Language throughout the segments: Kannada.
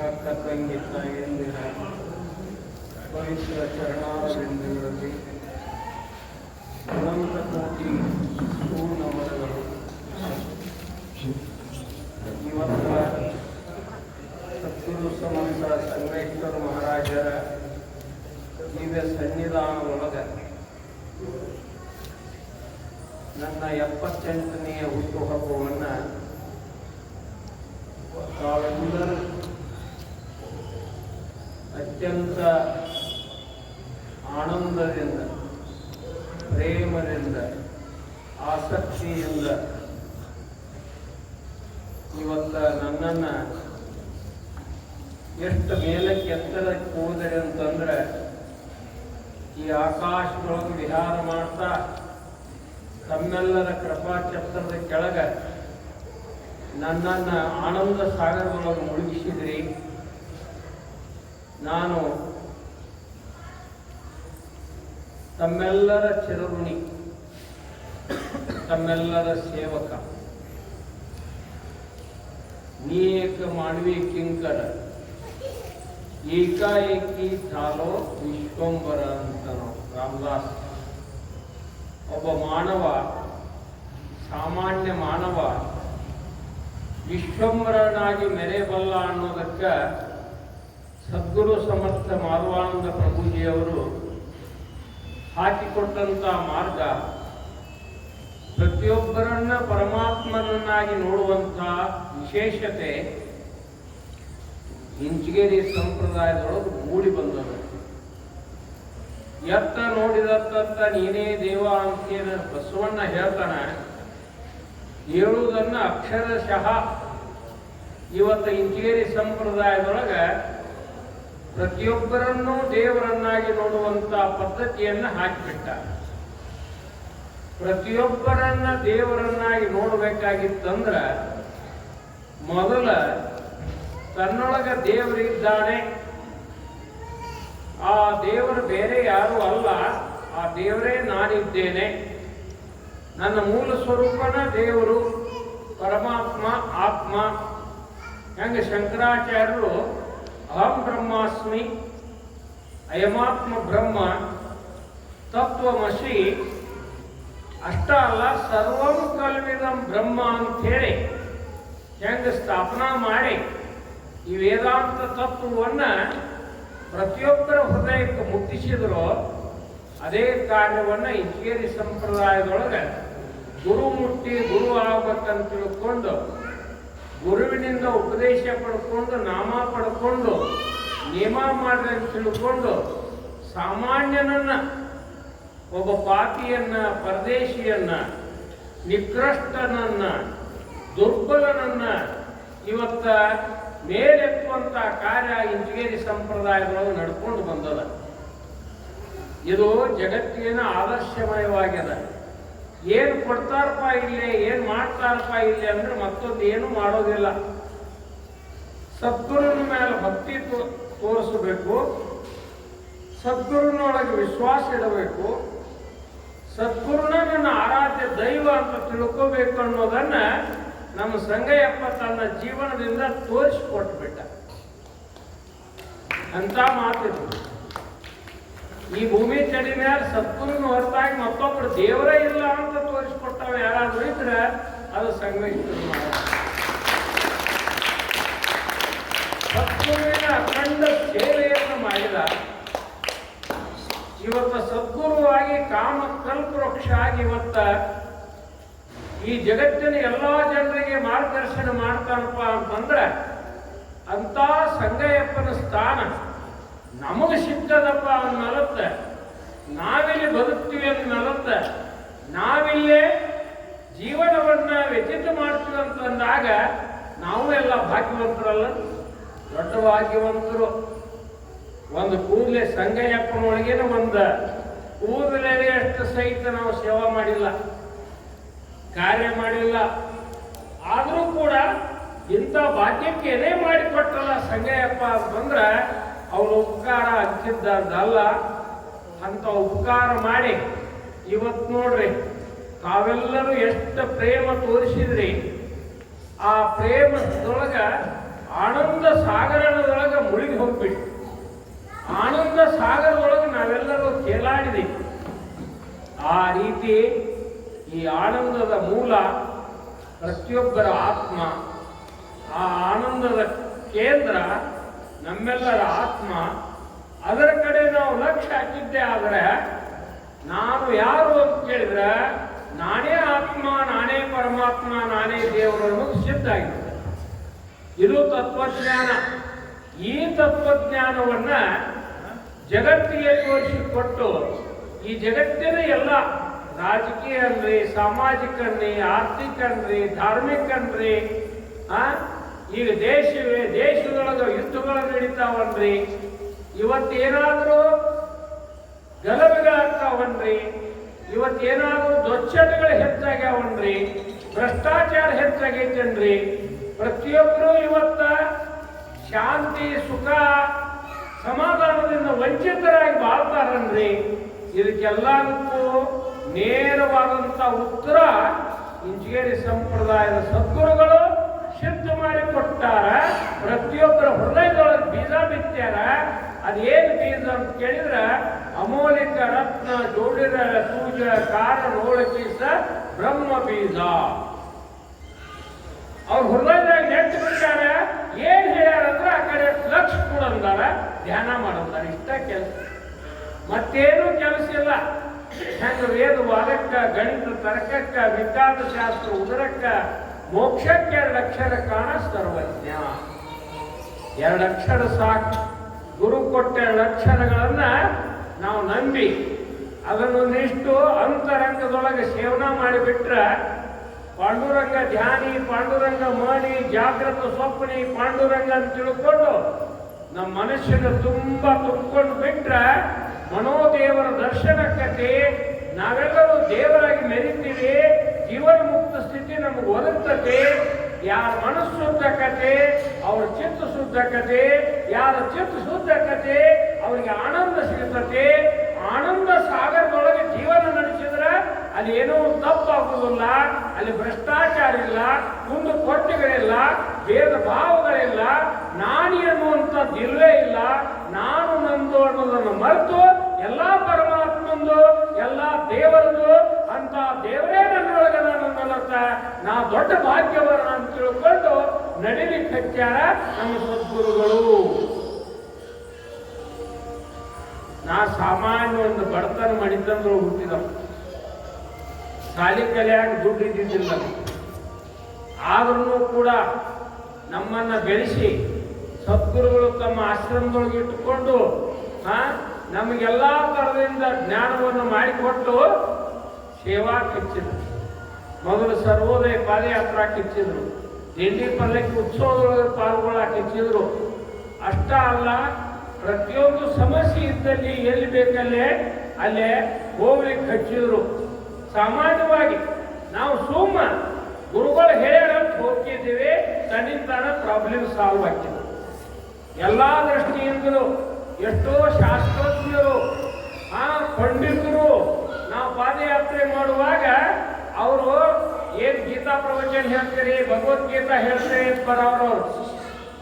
ಅಕ್ಕ ತಂಗಿ ತಾಯಿಯಂದಿರ ಪವಿತ್ರ ಚರಣಾರವಿಂದಗಳಲ್ಲಿ ಅನಂತ ಕೋಟಿ ಸದ್ಗುರು ಸಮಂತ ಸಂಗೇಶ್ವರ ಮಹಾರಾಜರ ದಿವ್ಯ ಸನ್ನಿಧಾನದೊಳಗೆ ನನ್ನ ಎಪ್ಪತ್ತೆಂಟನೆಯ ಹುಟ್ಟುಹಬ್ಬವನ್ನು ತಾವೆಲ್ಲರೂ ಅತ್ಯಂತ ಆನಂದದಿಂದ, ಪ್ರೇಮದಿಂದ, ಆಸಕ್ತಿಯಿಂದ ಇವತ್ತ ನನ್ನನ್ನು ಎಷ್ಟು ಮೇಲಕ್ಕೆ ಎತ್ತರಕ್ಕೆ ಹೋದರೆ ಅಂತಂದ್ರೆ, ಈ ಆಕಾಶದೊಳಗೆ ವಿಹಾರ ಮಾಡ್ತಾ ತಮ್ಮೆಲ್ಲರ ಕೃಪಾ ಛತ್ರದ ಕೆಳಗೆ ನನ್ನನ್ನು ಆನಂದ ಸಾಗರದೊಳಗೆ ಮುಳುಗಿಸಿದ್ರಿ. ನಾನು ತಮ್ಮೆಲ್ಲರ ಚಿರಋಣಿ ತಮ್ಮೆಲ್ಲರ ಸೇವಕ ನೀಕ ಮಾನವಿ ಕಿಂಕರ ಏಕಾಏಕಿ ಚಾಲೋ ವಿಶ್ವಂಬರ ಅಂತ ನಾವು ರಾಮದಾಸ್ ಒಬ್ಬ ಮಾನವ ಸಾಮಾನ್ಯ ಮಾನವ ವಿಶ್ವಂಬರನಾಗಿ ಮೆರೆಬಲ್ಲ ಅನ್ನೋದಕ್ಕೆ ಸದ್ಗುರು ಸಮರ್ಥ ಮಾಧವಾನಂದ ಪ್ರಭುಜಿಯವರು ಹಾಕಿಕೊಟ್ಟಂತ ಮಾರ್ಗ ಪ್ರತಿಯೊಬ್ಬರನ್ನ ಪರಮಾತ್ಮನನ್ನಾಗಿ ನೋಡುವಂತ ವಿಶೇಷತೆ ಇಂಚಗೇರಿ ಸಂಪ್ರದಾಯದೊಳಗೆ ಮೂಡಿ ಬಂದದ್ದು ಎತ್ತ ನೋಡಿದತ್ತ ನೀನೇ ದೇವ ಅಂತ ಬಸವಣ್ಣ ಹೇಳ್ತಾನ. ಹೇಳುವುದನ್ನು ಅಕ್ಷರಶಃ ಇವತ್ತು ಇಂಚಗೇರಿ ಸಂಪ್ರದಾಯದೊಳಗೆ ಪ್ರತಿಯೊಬ್ಬರನ್ನೂ ದೇವರನ್ನಾಗಿ ನೋಡುವಂತ ಪದ್ಧತಿಯನ್ನ ಹಾಕಿಬಿಟ್ಟ. ಪ್ರತಿಯೊಬ್ಬರನ್ನ ದೇವರನ್ನಾಗಿ ನೋಡಬೇಕಾಗಿತ್ತಂದ್ರ ಮೊದಲ ತನ್ನೊಳಗ ದೇವರಿದ್ದಾನೆ. ಆ ದೇವರು ಬೇರೆ ಯಾರು ಅಲ್ಲ. ಆ ದೇವರೇ ನಾನಿದ್ದೇನೆ. ನನ್ನ ಮೂಲ ಸ್ವರೂಪನ ದೇವರು ಪರಮಾತ್ಮ, ಆತ್ಮ. ಹೆಂಗೆ ಶಂಕರಾಚಾರ್ಯರು ಅಹಂ ಬ್ರಹ್ಮಾಸ್ಮಿ ಅಯಮಾತ್ಮ ಬ್ರಹ್ಮ ತತ್ವಮಸಿ ಅಷ್ಟ ಅಲ್ಲ ಸರ್ವಂ ಕಲ್ವಿದಂ ಬ್ರಹ್ಮ ಅಂಥೇಳಿ ಹೆಂಗೆ ಸ್ಥಾಪನಾ ಮಾಡಿ ಈ ವೇದಾಂತ ತತ್ವವನ್ನು ಪ್ರತಿಯೊಬ್ಬರ ಹೃದಯಕ್ಕೆ ಮುಟ್ಟಿಸಿದ್ರು ಅದೇ ಕಾರ್ಯವನ್ನು ಇಂಚಗೇರಿ ಸಂಪ್ರದಾಯದೊಳಗೆ ಗುರು ಮುಟ್ಟಿ ಗುರು ಆಗ್ಬೇಕಂತ ತಿಳ್ಕೊಂಡು ಗುರುವಿನಿಂದ ಉಪದೇಶ ಪಡ್ಕೊಂಡು, ನಾಮ ಪಡ್ಕೊಂಡು ನಿಯಮ ಮಾಡ್ರಿ ಅಂತ ತಿಳ್ಕೊಂಡು, ಸಾಮಾನ್ಯನನ್ನ, ಒಬ್ಬ ಪಾಪಿಯನ್ನ, ಪರದೇಶಿಯನ್ನ, ನಿಕೃಷ್ಟನನ್ನ, ದುರ್ಬಲನನ್ನ ಇವತ್ತ ಮೇಲೆತ್ತುವಂಥ ಕಾರ್ಯ ಇಂಜಿಗೇರಿ ಸಂಪ್ರದಾಯದೊಳಗೆ ನಡ್ಕೊಂಡು ಬಂದದ. ಇದು ಜಗತ್ತಿನ ಆದರ್ಶಮಯವಾಗ್ಯದ. ಏನು ಕೊಡ್ತಾರಪ್ಪ ಇಲ್ಲಿ, ಏನು ಮಾಡ್ತಾರಪ್ಪ ಇಲ್ಲಿ ಅಂದ್ರೆ ಮತ್ತೊಂದು ಏನು ಮಾಡೋದಿಲ್ಲ. ಸದ್ಗುರುನ ಮೇಲೆ ಭಕ್ತಿ ತೋರಿಸಬೇಕು. ಸದ್ಗುರುನೊಳಗೆ ವಿಶ್ವಾಸ ಇಡಬೇಕು. ಸದ್ಗುರುನ ನನ್ನ ಆರಾಧ್ಯ ದೈವ ಅಂತ ತಿಳ್ಕೋಬೇಕು ಅನ್ನೋದನ್ನ ನಮ್ಮ ಸಂಗಯ್ಯಪ್ಪ ತನ್ನ ಜೀವನದಿಂದ ತೋರಿಸಿಕೊಟ್ಬಿಟ್ಟ. ಅಂತ ಮಾತಿದು ಈ ಭೂಮಿ ಚಡಿ ಮೇಲೆ ಸದ್ಗುರುನ ಹೊರತಾಗಿ ಮತ್ತೊಬ್ರು ದೇವರೇ ಇಲ್ಲ ಅಂತ ತೋರಿಸ್ಕೊಟ್ಟವ ಯಾರಾದ್ರೂ ಇದ್ರೆ ಅದು ಸಂಗಮೇಶ್ವರ ಅಖಂಡ ಸೇವೆಯನ್ನು ಮಾಡಿದ ಇವತ್ತು ಸದ್ಗುರುವಾಗಿ ಕಾಮ ಕಲ್ಪವೃಕ್ಷ ಆಗಿ ಇವತ್ತ ಈ ಜಗತ್ತಿನ ಎಲ್ಲಾ ಜನರಿಗೆ ಮಾರ್ಗದರ್ಶನ ಮಾಡ್ತಾನಪ್ಪ ಅಂತಂದ್ರೆ ಅಂತ ಸಂಗಯ್ಯಪ್ಪನ ಸ್ಥಾನ ನಮಗೆ ಸಿಕ್ಕದಪ್ಪ ನಲತ್ತ ನಾವಿಲ್ಲಿ ಬದುಕ್ತೀವಿ ಅನ್ನಲತ್ತ ನಾವಿಲ್ಲೇ ಜೀವನವನ್ನ ವ್ಯತೀತ ಮಾಡ್ತೀವಿ ಅಂತಂದಾಗ ನಾವು ಎಲ್ಲ ಭಾಗ್ಯವಂತರಲ್ಲ. ದೊಡ್ಡ ಭಾಗ್ಯವಂತರು. ಒಂದು ಕೂದಲೆ ಸಂಗಯ್ಯಪ್ಪನೊಳಗೇನೆ ಒಂದು. ಕೂದಲೇ ಅಷ್ಟು ಸಹಿತ ನಾವು ಸೇವಾ ಮಾಡಿಲ್ಲ. ಕಾರ್ಯ ಮಾಡಿಲ್ಲ. ಆದರೂ ಕೂಡ ಇಂಥ ಭಾಗ್ಯಕ್ಕೆ ಏನೇ ಮಾಡಿಕೊಟ್ಟಲ್ಲ ಸಂಗಯ್ಯಪ್ಪ ಅಂತಂದ್ರೆ ಅವನು ಉಪಕಾರ ಹಚ್ಚಿದ್ದಲ್ಲ ಅಂತ ಉಪಕಾರ ಮಾಡಿ ಇವತ್ತು ನೋಡ್ರಿ, ತಾವೆಲ್ಲರೂ ಎಷ್ಟು ಪ್ರೇಮ ತೋರಿಸಿದ್ರಿ. ಆ ಪ್ರೇಮದೊಳಗೆ ಆನಂದ ಸಾಗರದೊಳಗ ಮುಳುಗಿ ಹೋಗ್ಬಿಟ್ಟು ಆನಂದ ಸಾಗರದೊಳಗೆ ನಾವೆಲ್ಲರೂ ಕೇಲಾಡಿದೆ ಆ ರೀತಿ ಈ ಆನಂದದ ಮೂಲ ಪ್ರತಿಯೊಬ್ಬರ ಆತ್ಮ, ಆ ಆನಂದದ ಕೇಂದ್ರ ನಮ್ಮೆಲ್ಲರ ಆತ್ಮ ಅದರ ಕಡೆ ನಾವು ಲಕ್ಷ್ಯ ಹಾಕಿದ್ದೆ ಆದರೆ ನಾನು ಯಾರು ಅಂತ ಕೇಳಿದ್ರೆ ನಾನೇ ಆತ್ಮ, ನಾನೇ ಪರಮಾತ್ಮ, ನಾನೇ ದೇವರು ಅನ್ನೋದು ಸಿದ್ಧ ಆಗಿದೆ. ಇದು ತತ್ವಜ್ಞಾನ. ಈ ತತ್ವಜ್ಞಾನವನ್ನ ಜಗತ್ತಿಗೆ ತೋರಿಸಿಕೊಟ್ಟು ಈ ಜಗತ್ತಿನ ಎಲ್ಲ ರಾಜಕೀಯ ಅನ್ರಿ, ಸಾಮಾಜಿಕ ಅನ್ರಿ, ಆರ್ಥಿಕ ಅನ್ರಿ, ಧಾರ್ಮಿಕ ಅನ್ರಿ, ಆ? ಈಗ ದೇಶವೇ, ದೇಶದೊಳಗೆ ಯುದ್ಧಗಳು ನಡೀತಾವನ್ರಿ. ಇವತ್ತೇನಾದರೂ ಗಲಭೆಗಳಾಗ್ತಾವನ್ರಿ ಇವತ್ತೇನಾದರೂ ದೊಚ್ಚಟಗಳು ಹೆಚ್ಚಾಗ್ಯಾವನ್ರಿ. ಭ್ರಷ್ಟಾಚಾರ ಹೆಚ್ಚಾಗೈತನ್ರಿ. ಪ್ರತಿಯೊಬ್ಬರೂ ಇವತ್ತ ಶಾಂತಿ, ಸುಖ, ಸಮಾಧಾನದಿಂದ ವಂಚಿತರಾಗಿ ಬಾಳ್ತಾರನ್ರಿ. ಇದಕ್ಕೆಲ್ಲದಕ್ಕೂ ನೇರವಾದಂಥ ಉತ್ತರ ಇಂಜಿಗೇರಿ ಸಂಪ್ರದಾಯದ ಸದ್ಗುರುಗಳು ಸಿದ್ಧ ಮಾಡಿ ಕೊಟ್ಟಾರ, ಪ್ರತಿಯೊಬ್ಬರ ಹೃದಯದೊಳಗೆ ಬೀಜ ಬಿತ್ತಾರ, ಅದೇನು ಬೀಜ ಅಂತ ಕೇಳಿದ್ರೆ ಅಮೂಲಿಕ ರತ್ನ, ಜೋಡಿರ ಸೂಜ ಕಾರ ನೋಳಕೀಸ ಬ್ರಹ್ಮ ಬೀಜ. ಅವ್ರ ಹೃದಯದಾಗ ನೆಟ್ಟು ಬಿಟ್ಟಾರ, ಏನ್ ಹೇಳ್ಯಾರಂದ್ರೆ ಆ ಕಡೆ ಲಕ್ಷ ಕೊಡಂದಾರ ಧ್ಯಾನ ಮಾಡಂದಾರ, ಇಷ್ಟ ಕೆಲಸ. ಮತ್ತೇನು ಕೆಲಸ ಇಲ್ಲ. ಹೆಂಗ ವೇದ ವಾದಕ್ಕ, ಗಣಿತ, ತರ್ಕಕ್ಕ ವಿಜ್ಞಾನ ಶಾಸ್ತ್ರ, ಉದರಕ್ಕ ಮೋಕ್ಷಕ್ಕೆ ಅಕ್ಷರ ಕಾಣ ಸರ್ವಜ್ಞ ಎರಡು ಅಕ್ಷರ ಸಾಕು. ಗುರು ಕೊಟ್ಟ ಎರಡು ಅಕ್ಷರಗಳನ್ನ ನಾವು ನಂಬಿ, ಅದನ್ನೊಂದಿಷ್ಟು ಅಂತರಂಗದೊಳಗೆ ಸೇವನ ಮಾಡಿಬಿಟ್ರೆ ಪಾಂಡುರಂಗ ಧ್ಯಾನಿ, ಪಾಂಡುರಂಗ ಮಾಡಿ ಜಾಗೃತ ಸ್ವಪ್ನಿ, ಪಾಂಡುರಂಗ ಅಂತ ತಿಳ್ಕೊಂಡು ನಮ್ಮ ಮನಸ್ಸಿನ ತುಂಬ ತುಂಬಿಕೊಂಡು ಬಿಟ್ರೆ ಮನೋದೇವರ ದರ್ಶನಕ್ಕತೆ ನಾವೆಲ್ಲರೂ ದೇವರಾಗಿ ಮೆರಿತೀವಿ ಜೀವನ ಮುಕ್ತ ಸ್ಥಿತಿ ನಮಗೆ ಒದಗ್ತತೆ ಯಾರ ಮನಸ್ಸು ಶುದ್ಧಕತೆ, ಅವ್ರ ಚಿತ್ತ ಶುದ್ಧಕತೆ, ಯಾರ ಚಿತ್ತ ಶುದ್ಧಕತೆ, ಅವರಿಗೆ ಆನಂದ ಸಿಗುತ್ತದೆ. ಆನಂದ ಸಾಗರದೊಳಗೆ ಜೀವನ ನಡೆಸಿದ್ರೆ ಅಲ್ಲಿ ಏನೋ ತಪ್ಪಾಗುವುದಿಲ್ಲ, ಅಲ್ಲಿ ಭ್ರಷ್ಟಾಚಾರ ಇಲ್ಲ ಕುಂದು ಕೊರತೆಗಳಿಲ್ಲ, ಭೇದ ಭಾವಗಳಿಲ್ಲ, ನಾನಿ ಅನ್ನುವಂಥದ್ದು ಇಲ್ಲವೇ ಇಲ್ಲ. ನಾನು ನಂದು ಅನ್ನೋದನ್ನು ಮರೆತು, ಎಲ್ಲ ಪರಮಾತ್ಮಂದು, ಎಲ್ಲ ದೇವರದು ಅಂತ ದೇವರೇ ನನ್ನನ್ನತ್ತ ನಾ ದೊಡ್ಡ ಭಾಗ್ಯವರ ಅಂತ ತಿಳ್ಕೊಂಡು ನಡಿಲಿಕ್ಕೆ ನಮ್ಮ ಸದ್ಗುರುಗಳು. ನಾ ಸಾಮಾನ್ಯ ಒಂದು ಬಡತನ ಮಾಡಿದ್ದಂದ್ರು ಹುಟ್ಟಿದ ಸಾಲಿ ಕಲ್ಯಾಣ ದುಡ್ಡು ಇದ್ದಿದ್ದಿಲ್ಲ. ಆದ್ರೂ ಕೂಡ ನಮ್ಮನ್ನ ಬೆಳೆಸಿ ಸದ್ಗುರುಗಳು ತಮ್ಮ ಆಶ್ರಮದೊಳಗೆ ಇಟ್ಟುಕೊಂಡು ನಮಗೆಲ್ಲ ಥರದಿಂದ ಜ್ಞಾನವನ್ನು ಮಾಡಿಕೊಟ್ಟು ಸೇವಾ ಕಿಚ್ಚಿದ್ರು. ಮೊದಲು ಸರ್ವೋದಯ ಪಾದಯಾತ್ರೆ ಕಿಚ್ಚಿದ್ರು ದಿಂಡಿ ಪಲ್ಲಕ್ಕಿ ಉತ್ಸವದೊಳಗೆ ಪಾಲ್ಗೊಳ್ಳಕ್ಕೆ ಹೆಚ್ಚಿದ್ರು ಅಷ್ಟ ಅಲ್ಲ, ಪ್ರತಿಯೊಂದು ಸಮಸ್ಯೆ ಇದ್ದಲ್ಲಿ ಎಲ್ಲಿ ಬೇಕಲ್ಲೇ ಅಲ್ಲೇ ಹೋಗ್ಲಿಕ್ಕೆ ಹಚ್ಚಿದ್ರು ಸಾಮಾನ್ಯವಾಗಿ ನಾವು ಸುಮ್ಮ ಗುರುಗಳು ಹೇಳಂತ ಹೋಗ್ತಿದ್ದೀವಿ ತಾಣ ಪ್ರಾಬ್ಲಮ್ ಸಾಲ್ವ್ ಆಗ್ತಿದ್ರು ಎಲ್ಲ ದೃಷ್ಟಿಯಿಂದಲೂ ಎಷ್ಟೋ ಶಾಸ್ತ್ರಜ್ಞರು, ಆ ಪಂಡಿತರು ನಾವು ಪಾದಯಾತ್ರೆ ಮಾಡುವಾಗ ಅವರು ಏನ್ ಗೀತಾ ಪ್ರವಚನ ಹೇಳ್ತೀರಿ, ಭಗವದ್ಗೀತಾ ಹೇಳ್ತೀರಿ ಅಂತ ಬರೋರು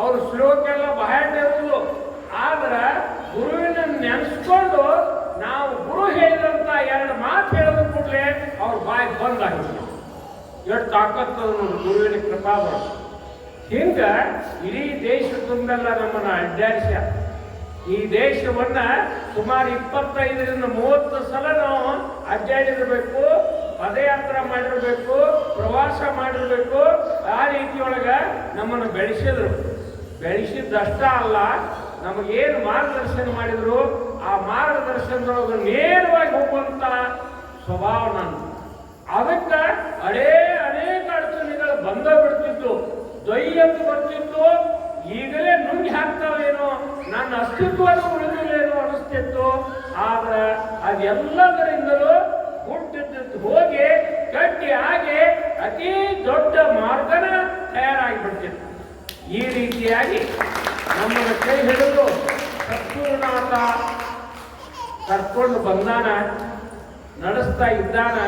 ಅವ್ರ. ಶ್ಲೋಕ ಎಲ್ಲ ಬಹಳ ಇರುವುದು ಆದ್ರ ಗುರುವಿನ ನೆನೆಸ್ಕೊಂಡು ನಾವು ಗುರು ಹೇಳಿದಂತ ಎರಡು ಮಾತು ಹೇಳಿದ ಕೂಡಲೇ ಅವ್ರ ಬಾಯಿ ಬಂದಾಗಿತ್ತು ಎಷ್ಟು ತಾಕತ್ತು ಗುರುವಿನ ಕೃಪಾ ಬರೋದು. ಹಿಂಗ ಇಡೀ ದೇಶ ತುಂಬೆಲ್ಲ ನಮ್ಮನ್ನ ಅಡ್ಡಾಡಿಸ ಈ ದೇಶವನ್ನ ಸುಮಾರು ಇಪ್ಪತ್ತೈದರಿಂದ ಮೂವತ್ತು ಸಲ ನಾವು ಅಡ್ಡಾಡಿರ್ಬೇಕು. ಪದಯಾತ್ರೆ ಮಾಡಿರಬೇಕು, ಪ್ರವಾಸ ಮಾಡಿರ್ಬೇಕು, ಆ ರೀತಿಯೊಳಗ ನಮ್ಮನ್ನು ಬೆಳೆಸಿದ್ರು. ಬೆಳೆಸಿದ್ದಷ್ಟ ಅಲ್ಲ, ನಮಗೇನು ಮಾರ್ಗದರ್ಶನ ಮಾಡಿದ್ರು, ಆ ಮಾರ್ಗದರ್ಶನದೊಳಗೆ ನೇರವಾಗಿ ಹೋಗುವಂತ ಸ್ವಭಾವ ನಾನು. ಅದಕ್ಕೆ ಅಡೇ ಅನೇಕ ಅಡಚಣೆಗಳು ಬಂದ ಬಿಡ್ತಿತ್ತು. ದೊಯ್ಯಂತ ಬರ್ತಿತ್ತು, ಈಗಲೇ ನುಂಗಿ ಹಾಕ್ತಾವೇನೋ ನನ್ನ ಅಸ್ತಿತ್ವನೂ ಉಳಿದಿಲ್ಲೇನೋ ಅನಿಸ್ತಿತ್ತು ಆದ್ರೆ ಅದೆಲ್ಲದರಿಂದಲೂ ಹೋಗಿ ಕಟ್ಟಿ ಆಗಿ ಅತಿ ದೊಡ್ಡ ಮಾರ್ಗನ ತಯಾರಾಗಿಬಿಡ್ತೀನಿ. ಈ ರೀತಿಯಾಗಿ ನಮ್ಮ ಕೈ ಹಿಡಿದು ಸತ್ಪೂರ್ಣಾಥ ಕರ್ಕೊಂಡು ಬಂದಾನ, ನಡೆಸ್ತಾ ಇದ್ದಾನ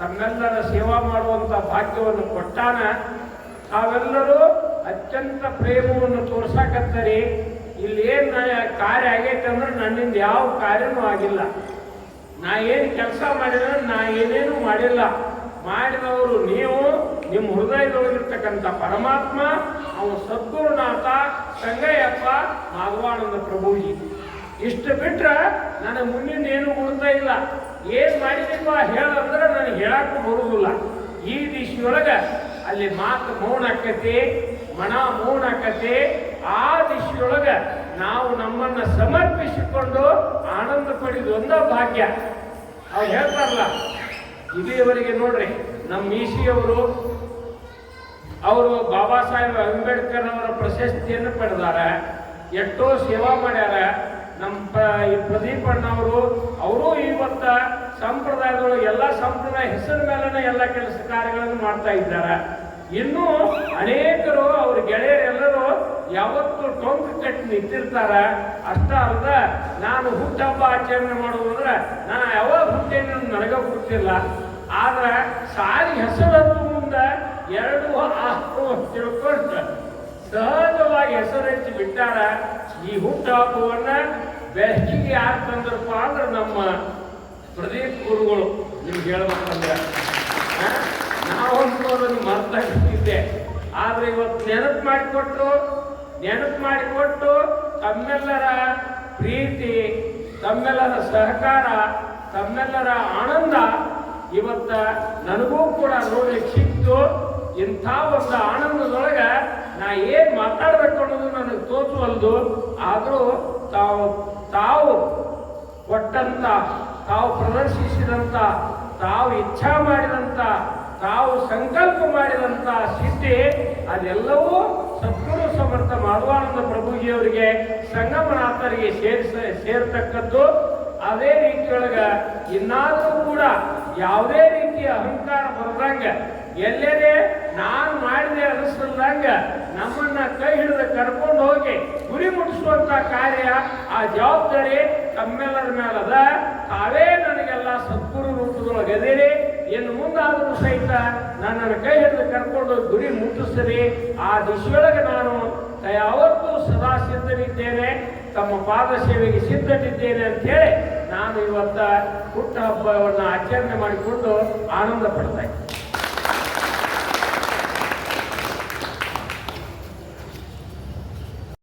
ತನ್ನೆಲ್ಲರ ಸೇವಾ ಮಾಡುವಂತ ಭಾಗ್ಯವನ್ನು ಕೊಟ್ಟಾನ, ತಾವೆಲ್ಲರೂ ಅತ್ಯಂತ ಪ್ರೇಮವನ್ನು ತೋರ್ಸಾಕತ್ತರಿ. ಇಲ್ಲಿ ಏನು ಕಾರ್ಯ ಆಗೈತೆ ಅಂದ್ರೆ ನನ್ನಿಂದ ಯಾವ ಕಾರ್ಯನೂ ಆಗಿಲ್ಲ. ನಾ ಏನು ಕೆಲಸ ಮಾಡಿಲ್ಲ ನಾ ಏನೇನು ಮಾಡಿಲ್ಲ. ಮಾಡಿದವರು ನೀವು, ನಿಮ್ಮ ಹೃದಯದೊಳಗಿರ್ತಕ್ಕಂಥ ಪರಮಾತ್ಮ ಅವನು ಸದ್ಗುರುನಾಥ ಸಂಗಯ್ಯಪ್ಪ ಮಾಧವಾನಂದ ಪ್ರಭುಜಿ. ಇಷ್ಟು ಬಿಟ್ರೆ ನನಗೆ ಮುಂದಿನ ಏನು ಉಳಿತಾ ಇಲ್ಲ. ಏನ್ ಮಾಡಿದೀಪ ಹೇಳಂದ್ರೆ ನನಗೆ ಹೇಳಕ್ಕೂ ಬರುವುದಿಲ್ಲ ಈ ದಿಶೆಯೊಳಗೆ ಅಲ್ಲಿ ಮಾತು ಮೌನ ಆಕತಿ ಮಣ ಮೌನ ಆಕತಿ, ಆ ದಿಶೆಯೊಳಗ ನಾವು ನಮ್ಮನ್ನ ಸಮರ್ಪಿಸಿಕೊಂಡು ಆನಂದ ಪಡೆದು ಒಂದ ಭಾಗ್ಯ. ಅವ್ರು ಹೇಳ್ತಾರಲ್ಲ, ಇಲ್ಲಿಯವರೆಗೆ ನೋಡ್ರಿ, ನಮ್ಮ ಮೀಸಿಯವರು ಅವರು ಬಾಬಾ ಸಾಹೇಬ್ ಅಂಬೇಡ್ಕರ್ ಅವರ ಪ್ರಶಸ್ತಿಯನ್ನು ಪಡೆದಾರೆ, ಎಷ್ಟೋ ಸೇವಾ ಮಾಡ್ಯಾರ. ನಮ್ಮ ಪ್ರದೀಪ್ ಅಣ್ಣವರು, ಅವರು ಇವತ್ತ ಸಂಪ್ರದಾಯದೊಳಗೆ ಎಲ್ಲ ಸಂಪ್ರದಾಯ ಹೆಸರು ಮೇಲೆ ಎಲ್ಲ ಕೆಲಸ ಕಾರ್ಯಗಳನ್ನು ಮಾಡ್ತಾ ಇದ್ದಾರೆ. ಇನ್ನೂ ಅನೇಕರು ಅವ್ರ ಗೆಳೆಯರೆಲ್ಲರೂ ಯಾವತ್ತು ಟೊಂಕ ಕಟ್ಟಿ ನಿಂತಿರ್ತಾರ ಅಷ್ಟ ಅಲ್ದ ನಾನು ಹುಟ್ಟಹಬ್ಬ ಆಚರಣೆ ಮಾಡೋದಂದ್ರೆ ನಾನು ಯಾವಾಗ ಹುಟ್ಟೇನೆ ನನಗ ಗೊತ್ತಿಲ್ಲ. ಆದ್ರೆ ಸಾರಿ ಹೆಸರದ್ದು ಮುಂದೆ ಎರಡು ಆರು ತಿಳ್ಕೊಂಡು ಸಹಜವಾಗಿ ಅಂತ ಬಿಟ್ಟಾರ, ಈ ಹುಟ್ಟಹಬ್ಬವನ್ನ ಬೆಳಕಿಗೆ ಯಾರು ತಂದ್ರಪ್ಪ ಅಂದ್ರೆ ನಮ್ಮ ಪ್ರದೀಪ್ ಗುರುಗಳು. ನಿಮ್ಗೆ ಹೇಳ್ಬೇಕಂದ್ರೆ ನಾವು ಅದನ್ನು ಮರ್ತಾಗಿದ್ದೆ ಆದ್ರೆ ಇವತ್ತು ನೆನಪು ಮಾಡಿಕೊಟ್ರು. ನೆನಪು ಮಾಡಿಕೊಟ್ಟು ತಮ್ಮೆಲ್ಲರ ಪ್ರೀತಿ, ತಮ್ಮೆಲ್ಲರ ಸಹಕಾರ, ತಮ್ಮೆಲ್ಲರ ಆನಂದ ಇವತ್ತ ನನಗೂ ಕೂಡ ನೋಡ್ಲಿಕ್ಕೆ ಸಿಕ್ತು. ಇಂಥ ಒಂದು ಆನಂದದೊಳಗೆ ನಾ ಏನು ಮಾತಾಡ್ಬೇಕು ಅನ್ನೋದು ನನಗೆ ತೋಚುವಲ್ದು ಆದರೂ ತಾವು ತಾವು ಕೊಟ್ಟಂತ, ತಾವು ಪ್ರದರ್ಶಿಸಿದಂಥ ತಾವು ಇಚ್ಛಾ ಮಾಡಿದಂಥ ತಾವು ಸಂಕಲ್ಪ ಮಾಡಿದಂಥ ಸಿದ್ಧಿ ಅದೆಲ್ಲವೂ ಸದ್ಗುರು ಸಮರ್ಥ ಮಾಧವಾನಂದ ಪ್ರಭುಜಿಯವರಿಗೆ ಸಂಗಮನಾಥರಿಗೆ ಸೇರಿಸ, ಸೇರ್ತಕ್ಕದ್ದು ಅದೇ ರೀತಿಯೊಳಗ ಇನ್ನಾದರೂ ಕೂಡ ಯಾವುದೇ ರೀತಿಯ ಅಹಂಕಾರ ಬರದಂಗ, ಎಲ್ಲೆಡೆ ನಾನು ಮಾಡಿದೆ ಅನಿಸಲ್ದಂಗ ನಮ್ಮನ್ನ ಕೈ ಹಿಡಿದು ಕರ್ಕೊಂಡು ಹೋಗಿ ಗುರಿ ಮುಟ್ಟಿಸುವಂತ ಕಾರ್ಯ ಆ ಜವಾಬ್ದಾರಿ ತಮ್ಮೆಲ್ಲರ ಮೇಲದ. ತಾವೇ ನನಗೆಲ್ಲ ಸದ್ಗುರು ರೂಪದೊಳಗೆ ಅದಿರಿ ಇನ್ನು ಮುಂದಾದರೂ ಸಹಿತ ನನ್ನನ್ನು ಕೈ ಹಿಡಿದು ಕರ್ಕೊಂಡು ಗುರಿ ಮುಟ್ಟಿಸ್ತೀರಿ ಆ ದಿಶೆಯೊಳಗೆ ನಾನು ಯಾವತ್ತೂ ಸದಾ ಸಿದ್ಧನಿದ್ದೇನೆ. ತಮ್ಮ ಪಾದ ಸೇವೆಗೆ ಸಿದ್ಧನಿದ್ದೇನೆ ಅಂತ ಹೇಳಿ ನಾನು ಇವತ್ತ ಹುಟ್ಟ ಹಬ್ಬವನ್ನು ಆಚರಣೆ ಮಾಡಿಕೊಂಡು ಆನಂದ ಪಡ್ತಾ ಇದ್ದೀನಿ